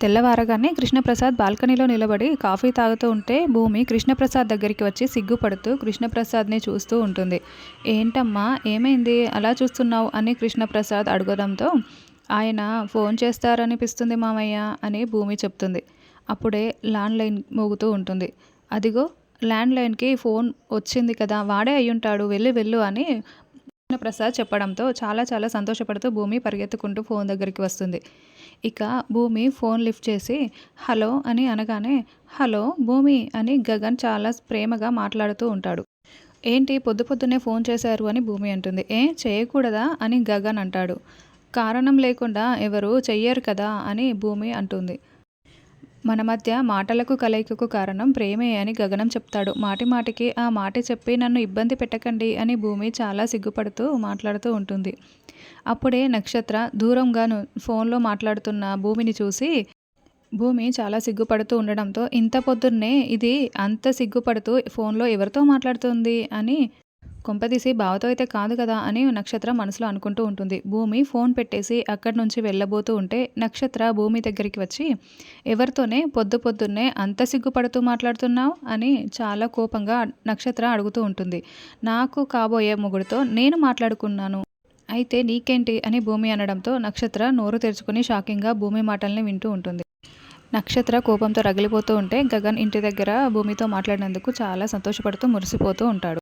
తెల్లవారగానే కృష్ణప్రసాద్ బాల్కనీలో నిలబడి కాఫీ తాగుతూ ఉంటే భూమి కృష్ణప్రసాద్ దగ్గరికి వచ్చి సిగ్గుపడుతూ కృష్ణప్రసాద్ని చూస్తూ ఉంటుంది. ఏంటమ్మా ఏమైంది? అలా చూస్తున్నావు? అని కృష్ణప్రసాద్ అడగడంతో ఆయన ఫోన్ చేస్తారనిపిస్తుంది మామయ్య అని భూమి చెప్తుంది. అప్పుడే ల్యాండ్లైన్ మోగుతూ ఉంటుంది. అదిగో ల్యాండ్లైన్కి ఫోన్ వచ్చింది కదా వాడే అయ్యుంటాడు వెళ్ళి వెళ్ళు అని ప్రసాద్ చెప్పడంతో చాలా చాలా సంతోషపడుతూ భూమి పరిగెత్తుకుంటూ ఫోన్ దగ్గరికి వస్తుంది. ఇక భూమి ఫోన్ లిఫ్ట్ చేసి హలో అని అనగానే హలో భూమి అని గగన్ చాలా ప్రేమగా మాట్లాడుతూ ఉంటాడు. ఏంటి పొద్దు పొద్దున్నే ఫోన్ చేశారు అని భూమి అంటుంది. ఏ చేయకూడదా అని గగన్ అంటాడు. కారణం లేకుండా ఎవరు చెయ్యరు కదా అని భూమి అంటుంది. మన మధ్య మాటలకు కలయికకు కారణం ప్రేమే అని గగనం చెప్తాడు. మాటి మాటికి ఆ మాట చెప్పి నన్ను ఇబ్బంది పెట్టకండి అని భూమి చాలా సిగ్గుపడుతూ మాట్లాడుతూ ఉంటుంది. అప్పుడే నక్షత్ర దూరంగా ఫోన్లో మాట్లాడుతున్న భూమిని చూసి భూమి చాలా సిగ్గుపడుతూ ఉండడంతో ఇంత పొద్దున్నే ఇది అంత సిగ్గుపడుతూ ఫోన్లో ఎవరితో మాట్లాడుతుంది? అని కొంపదీసి బావతో అయితే కాదు కదా అని నక్షత్ర మనసులో అనుకుంటూ ఉంటుంది. భూమి ఫోన్ పెట్టేసి అక్కడి నుంచి వెళ్ళబోతూ ఉంటే నక్షత్ర భూమి దగ్గరికి వచ్చి ఎవరితోనే పొద్దు పొద్దున్నే అంత సిగ్గుపడుతూ మాట్లాడుతున్నావు? అని చాలా కోపంగా నక్షత్ర అడుగుతూ ఉంటుంది. నాకు కాబోయే మొగుడితో నేను మాట్లాడుకున్నాను. అయితే నీకేంటి? అని భూమి అనడంతో నక్షత్ర నోరు తెరుచుకుని షాకింగ్గా భూమి మాటల్ని వింటూ ఉంటుంది. నక్షత్ర కోపంతో రగిలిపోతూ ఉంటే గగన్ ఇంటి దగ్గర భూమితో మాట్లాడినందుకు చాలా సంతోషపడుతూ మురిసిపోతూ ఉంటాడు.